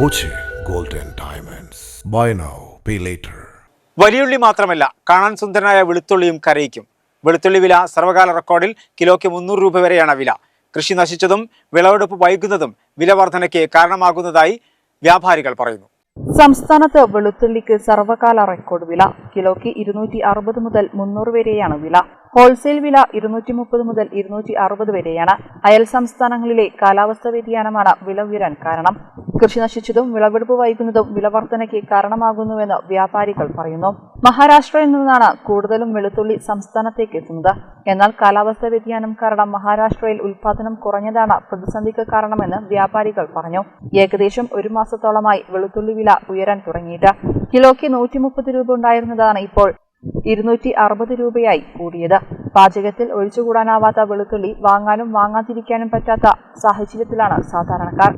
Boche golden diamonds. Buy now pay later വലിയുള്ളി മാത്രമല്ല കാണാൻ സുന്ദരനായ വെളുത്തുള്ളിയും കരയിക്കും. വെളുത്തുള്ളി വില സർവകാല റെക്കോർഡിൽ കിലോയ്ക്ക് മുന്നൂറ് രൂപ വരെയാണ് വില. കൃഷി നശിച്ചതും വിളവെടുപ്പ് വൈകുന്നതും വില വർധനയ്ക്ക് കാരണമാകുന്നതായി വ്യാപാരികൾ പറയുന്നു. സംസ്ഥാനത്ത് വെളുത്തുള്ളിക്ക് സർവകാല റെക്കോർഡ് വില കിലോയ്ക്ക് ഇരുന്നൂറ്റി അറുപത് മുതൽ മുന്നൂറ് വരെയാണ് വില. ഹോൾസെയിൽ വില ഇരുന്നൂറ്റി മുപ്പത് മുതൽ ഇരുന്നൂറ്റി അറുപത് വരെയാണ്. അയൽ സംസ്ഥാനങ്ങളിലെ കാലാവസ്ഥാ വ്യതിയാനമാണ് വില ഉയരാൻ കാരണം. കൃഷി നശിച്ചതും വിളവെടുപ്പ് വൈകുന്നതും വിലവർദ്ധനയ്ക്ക് കാരണമാകുന്നുവെന്ന് വ്യാപാരികൾ പറയുന്നു. മഹാരാഷ്ട്രയിൽ നിന്നാണ് കൂടുതലും വെളുത്തുള്ളി സംസ്ഥാനത്തേക്ക് എത്തുന്നത്. എന്നാൽ കാലാവസ്ഥാ വ്യതിയാനം കാരണം മഹാരാഷ്ട്രയിൽ ഉൽപാദനം കുറഞ്ഞതാണ് പ്രതിസന്ധിക്ക് കാരണമെന്ന് വ്യാപാരികൾ പറഞ്ഞു. ഏകദേശം ഒരു മാസത്തോളമായി വെളുത്തുള്ളി വില ഉയരാൻ തുടങ്ങിയിട്ട് കിലോയ്ക്ക് നൂറ്റി മുപ്പത് രൂപ ഉണ്ടായിരുന്നതാണ് ഇപ്പോൾ ഇരുന്നൂറ്റി അറുപത് രൂപയായി കൂടിയത്. പാചകത്തിൽ ഒഴിച്ചുകൂടാനാവാത്ത വെളുത്തുള്ളി വാങ്ങാനും വാങ്ങാതിരിക്കാനും പറ്റാത്ത സാഹചര്യത്തിലാണ് സാധാരണക്കാർ.